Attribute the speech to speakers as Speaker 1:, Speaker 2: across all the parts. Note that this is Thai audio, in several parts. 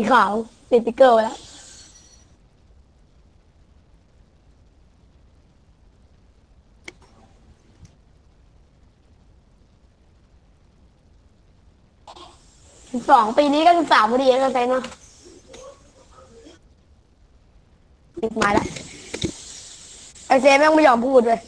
Speaker 1: สีขาวติดติ๊กเกอร์ไว้แล้ว สองปีนี้ก็สิบสามพอดีแล้วกันเซนเนาะติดไม้ละไอเซนแม่งไม่ยอมพูดเลย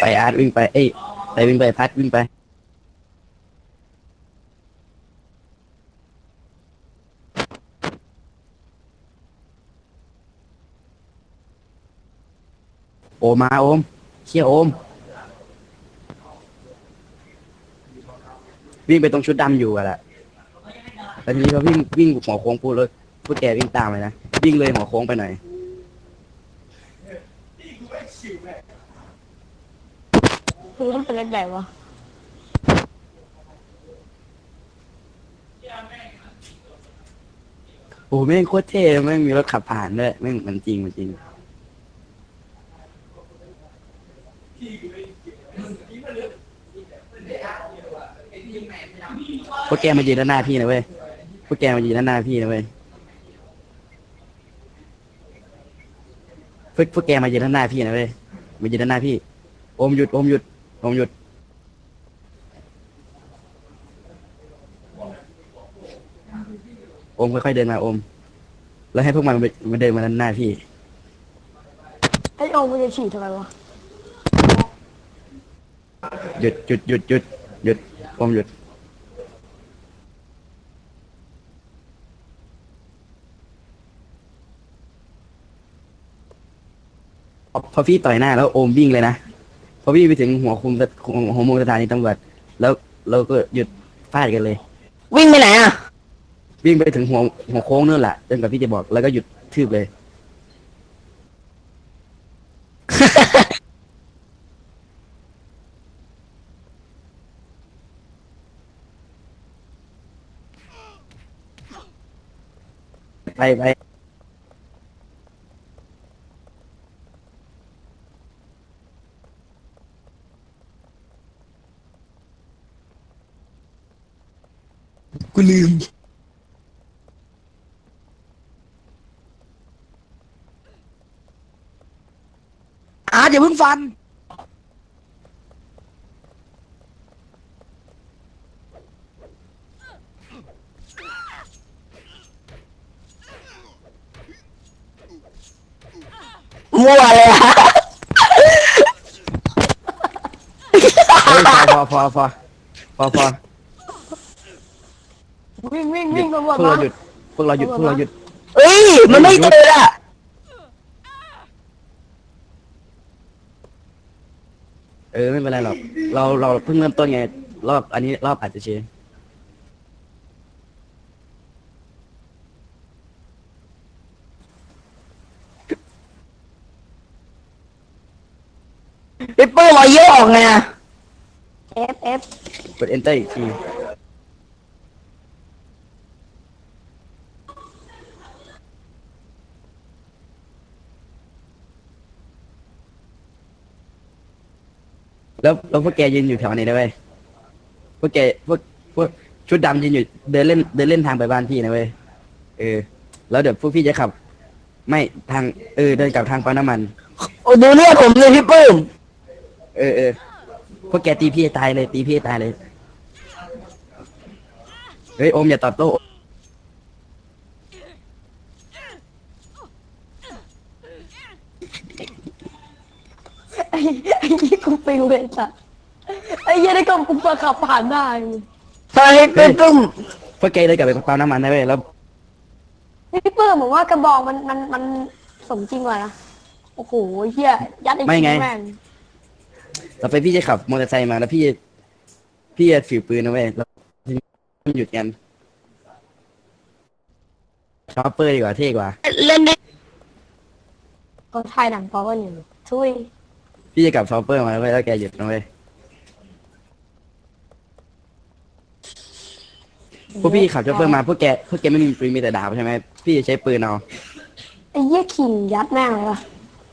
Speaker 2: ไปอาร์ตวิ่งไป เอ้ยไปวิ่งไปพัดวิ่งไป โอมาโอมเชี่ยโอม วิ่งไปตรงชุดดำอยู่อะแหละแล้วทีนี้ก็วิ่งวิ่งหัวโค้งพูดเลยพูดแกวิ่งตามไปนะ วิ่งเลยหัวโค้งไปหน่อย
Speaker 1: คือมันเป็นเล่นใหญ่วะ
Speaker 2: โอ้แม่งโคตรเท่แม่งมีรถขับผ่านด้วยแม่งมันจริงมันจริง พวกแกมายืนด้านหน้าพี่นะเว้ย พวกแกมายืนด้านหน้าพี่นะเว้ย พวกพวกแกมายืนด้านหน้าพี่นะเว้ย มายืนด้านหน้าพี่ โอมหยุด โอมหยุด โอมหยุด โอมค่อยๆเดินมาโอม แล้วให้พวกมันมาเดินมาด้านหน้าพี่
Speaker 1: ไอโอมมันจะฉีดทำไมวะ
Speaker 2: หยุดหยุดหยุดหยุดหยุดโอมหยุด พอพอพี่ต่อยหน้าแล้วโอมวิ่งเลยนะพ อวิ่งไปถึงหัวคุมหัวมุมสถานีตำรวจแล้วเราก็หยุดฟาดกันเลย
Speaker 1: วิ่งไปไหนอะ
Speaker 2: วิ่งไปถึงหัวหัวโค้งนู่นแหละจนกับพี่จะบอกแล้วก็หยุดทืบเลย ไปไป อาร์ตอย่าเพิ่งฟัน
Speaker 1: มั่วเลยอะ
Speaker 2: เฮ้ยพอพอพอพอพอ
Speaker 1: วิ่งวิ่ง
Speaker 2: หยุ
Speaker 1: วิ่
Speaker 2: ด
Speaker 1: งตำรวจ
Speaker 2: พวก
Speaker 1: มา
Speaker 2: เราหยุดพวกเราหยุดพวกเราหยุด
Speaker 1: เอ้ย มันไม่เจออะ
Speaker 2: เออไม่เป็นไรหรอก เราเราเพิ่งเริ่มต้นไง รอบอันนี้รอบอาจจะเชย
Speaker 1: ปิปเปอร์รอยเยอะออกไงอะ F F
Speaker 2: กด enter อีกที แล้วแล้วพวกแกยืนอยู่แถวไหนนะเว้ยพวกแกพวกพวกชุดดำยืนอยู่เดินเล่นเดินเล่นทางไปบ้านพี่นะเว้ยเออ แล้วเดี๋ยวพวกพี่จะขับ ไม่ทางเออเดินกลับทางปั๊มน้ำมัน
Speaker 1: โอ้ดูเลือดผมเลยพี่ปื้ม
Speaker 2: เออเออพวกแกตีพี่ให้ตายเลยตีพี่ให้ตายเลย เฮ้ยโอมอย่าตอบโต้
Speaker 1: อ้ไอ้ยี่กูปิวเลยสัสไอ้ยี่ได้ กลมกูเปิดขับผ่านได้
Speaker 3: ตอนนี้ปึ้มปึ้ม
Speaker 2: พวกแกเลยกลับไปปั๊มน้ำมันได้เว้ยแล้ว
Speaker 1: พี่เปิ้ลผมว่ากระบอกมันมันมันสมจริงกว่านะโอ้โหเฮียยัดไอ้ชิ้นแม่ง
Speaker 2: ต่อไปพี่จะขับมอเตอร์ไซค์มาแล้วพี่จะพี่จะถือปืนนะเว้ยแล้วพี่หยุดกันชอปเปอร์ดีกว่าเท่กว่า
Speaker 3: เล่นได้
Speaker 1: เขาถ่ายหนังพอกันอยู่ช่วย
Speaker 2: พี่จะกลับชอปเปอร์มาแล้วเว้ยแล้วแกหยุดนะเว้ย พวกพี่ขับชอปเปอร์มาพวกแกพวกแกไม่มีปืนมีแต่ดาบใช่ไหมพี่จะใช้ปืนเอา
Speaker 1: ไอ้เยี่ยขิงยัดแม่งเลยวะ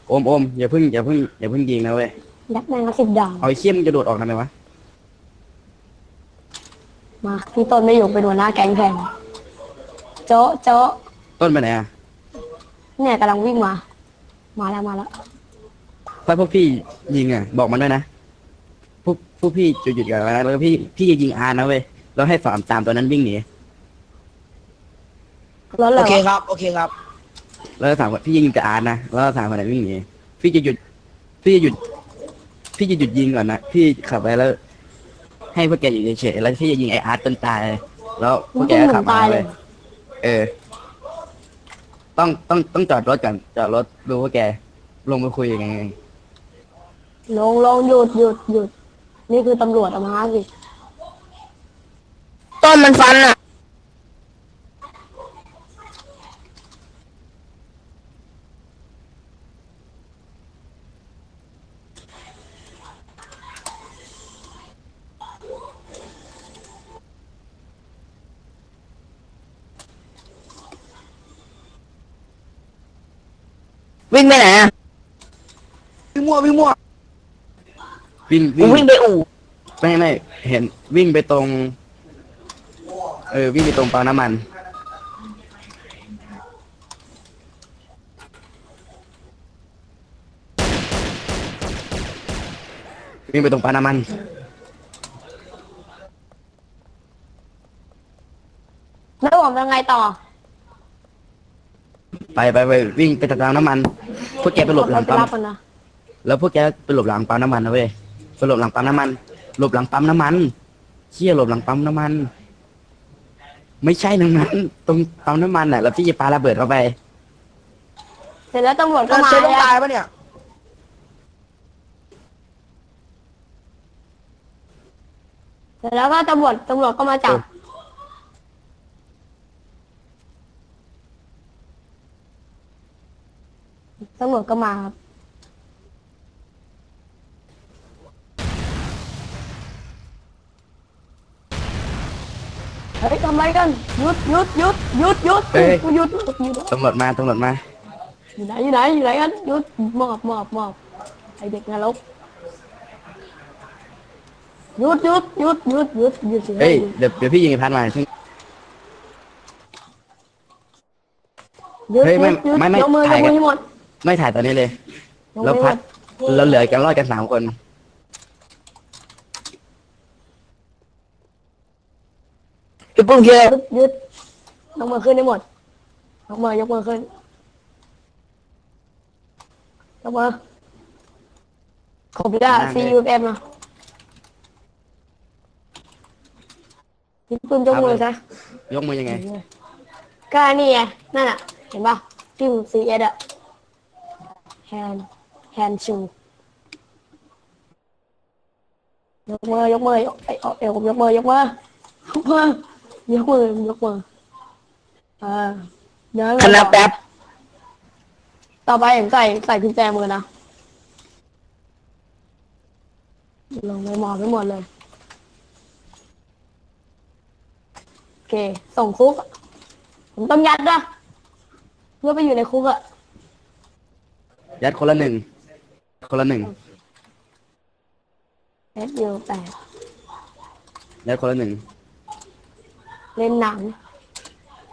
Speaker 2: โอมโอมอย่าเพิ่งอย่าเพิ่งอย่าเพิ่งยิงนะเว้ย
Speaker 1: ยัดแม่งละสิบดาว
Speaker 2: เอาไอ้เขี้ยมงจะโดดออกทำไมวะ
Speaker 1: มาพี่ต้นไม่อยู่เป็นหัวหน้าแก๊งแทนโจ๊ะโจ๊ะ
Speaker 2: ต้นไปไหนอะ
Speaker 1: เนี่ยกำลังวิ่งมา มาแล้วมาแล้ว
Speaker 2: ถ้าพวกพี่ยิงอะบอกมันด้วยนะพวกพวกพี่จะหยุดกันนะแล้วพี่พี่จะยิงอาร์นะเว้ย แล้วให้สามตามตัวนั้นวิ่งหนี
Speaker 1: รถเล
Speaker 3: โอยเควะครับ โอเคครับ
Speaker 2: แล้วถามว่าพี่ยิงแต่อาร์ตนะแล้วถามคนไหนวิ่งหนีพี่จะหยุด พี่จะหยุด พี่จะหยุดยิงก่อนนะพี่ขับไปแล้ว ให้พวกแกอยู่เฉยๆแล้วพี่จะยิงไออาร์ตจนตายแล้วพวกแกก็ขับมาเลย เออ ต้องต้องต้องจอดรถก่อนจอดรถดูว่าแก ลงมาคุยยังไง
Speaker 1: ลงลงหยุดหยุดหยุด นี่คือตำรวจเอามาสิ
Speaker 3: ต้น มันฟันอะ วิ่งไปไหนอะ
Speaker 2: วิ่งมั่ววิ่งมั่ววิ่ง
Speaker 3: กูวิ่งไปอู่
Speaker 2: ไม่ไม่เห็นวิ่งไปตรง เออวิ่งไปตรงปั๊มน้ำมัน วิ่งไปตรงปั๊มน้ำมัน
Speaker 1: แล้วผมยังไงต่อ
Speaker 2: ไปไปไปวิ่งไปตามน้ำมันพวกแกไปหลบหลัง
Speaker 1: ไป
Speaker 2: ปั๊ม
Speaker 1: รับมันนะ
Speaker 2: แล้วพวกแกไปหลบหลังปั๊มน้ำมันนะเว้ยไปหลบหลังปั๊มน้ำมัน หลบหลังปั๊มน้ำมันเชี่ยหลบหลังปั๊มน้ำมัน ไม่ใช่ตรงนั้น ตรงปั๊มน้ำมันน่ะแล้วพี่จะปาระเบิดเข้าไป
Speaker 1: เสร็จแล้วตำรวจก็
Speaker 3: ก็
Speaker 1: มา
Speaker 3: เชื่อต้อง
Speaker 1: แล้ว
Speaker 3: ตายปะเนี่ย
Speaker 1: เสร็จแล้วก็ตำรวจตำรวจก็มาจับ ตำรวจก็มาครับ ฮ้ยทำไรกันหยุดหยุดหยุดหยุดหยุด
Speaker 2: เฮ้ย
Speaker 1: หยุดหยุดหยุด
Speaker 2: ตำรวจมาตำรวจมา
Speaker 1: อยู่ไหนอยู่ไหนอยู่ไหนกันหยุดหมอบหมอบหมอบไอเด็กนรกหยุดหยุดหยุดหยุดหยุดหยุดสิ
Speaker 2: เฮ้ย
Speaker 1: หยุด
Speaker 2: เดี๋ยวเดี๋ยวพี่ยิงไอ้พัดมาซึ่ง
Speaker 1: หยุด
Speaker 2: เฮ้ยไม่
Speaker 1: หยุด
Speaker 2: ไม่ไม่
Speaker 1: ยกมือย
Speaker 2: ถ่าย
Speaker 1: ก
Speaker 2: กั
Speaker 1: มือนให้หมด
Speaker 2: ไม่ถ่ายตอนนี้เลย
Speaker 1: ยกมือ
Speaker 2: แล้วพัด
Speaker 1: ให้หม
Speaker 2: เราเหลือกันรอดกันสามคน
Speaker 3: พี่ปุ้งเชื่อ
Speaker 1: หยุดหยุดยกมือขึ้นให้หมดยกมือยกมือขึ้นยกมือคอมพิวเตอร์ C U M นะพี่ปื้มยกมือซะ
Speaker 2: ยกมือยังไง
Speaker 1: ก็นี่ไงนั่นอะ เห็นป่ะที่มัน C S อะ hand hand shoe ยกมือยกมือยกไอเอาเอวยกมือยกมือยกมือ ยกมือยกมือเออเดี๋ยว
Speaker 3: คณะแป๊บ
Speaker 1: ต่อไปผมใส่ใส่กุญแจมือนะ ลงไปหมอบไปหมดเลย โอเค ส่งคุก ผมต้องยัดนะเพื่อไปอยู่ในคุกอะ
Speaker 2: ยัดคนละหนึ่ง คนละหนึ่ง
Speaker 1: เอสยูแปด
Speaker 2: ยัดคนละหนึ่ง
Speaker 1: เล่นหนัง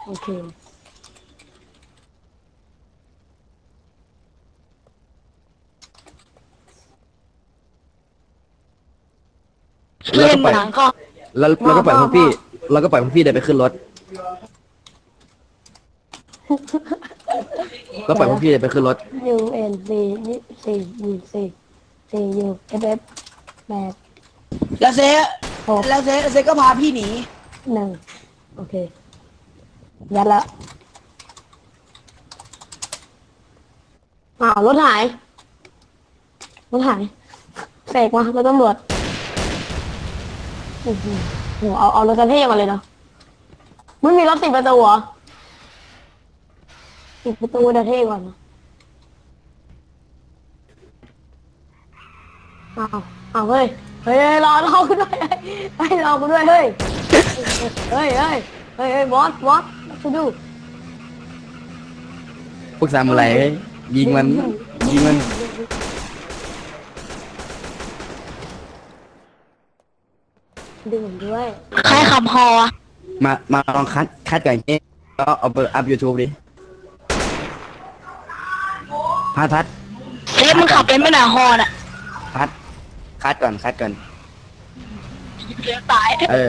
Speaker 1: โอเค
Speaker 2: แล้ว
Speaker 3: เล่
Speaker 2: ก็
Speaker 3: น
Speaker 2: ปล่อย
Speaker 3: หนังก็
Speaker 2: แล้วแล้วก็ปล่อยพวกพี่ แล้วก็ปล่อยพวกพี่เดินไปขึ้นรถก็ปล่อยพวกพี่เดินไปขึ้นรถ
Speaker 1: U N C ยี่สี่ยี่สี่สี่อยู่เอฟเอฟแปด
Speaker 3: แล้วเซ
Speaker 1: หก
Speaker 3: แล้วเซเซก็พาพี่หนี
Speaker 1: หนึ่ง โอเค ยัดละอ้าวรถหาย รถหายเสกมา รถตำรวจโอ้โหโหเอา เอารถกระเทศมาเลยเนาะไม่มีรถติดประตูเหรอติดประตูกระเทศก่อนนะอ้าวอ้าวเฮ้ย เฮ้ยเฮ้ยรอรอกูด้วยเฮ้ยรอกูด้วยเฮ้ย เฮ้ยเฮ้ยเฮ้ยเฮ้ยบอสบอสกูดู
Speaker 2: พวกซามูไรเฮ้ยยิงมัน ยิงมัน
Speaker 1: ดึงผมด้วย
Speaker 3: ใครขับฮอ
Speaker 2: มา มาลองคัด คัดก่อนเอ๊ะก็เอาไปอัพยูทูบดิพัดพัด
Speaker 3: เซมันขับเป็นไม่หนาฮอน่ะ
Speaker 2: พัด คัดก่อนคัดก่อน
Speaker 3: เดี๋ยวตาย
Speaker 2: เออ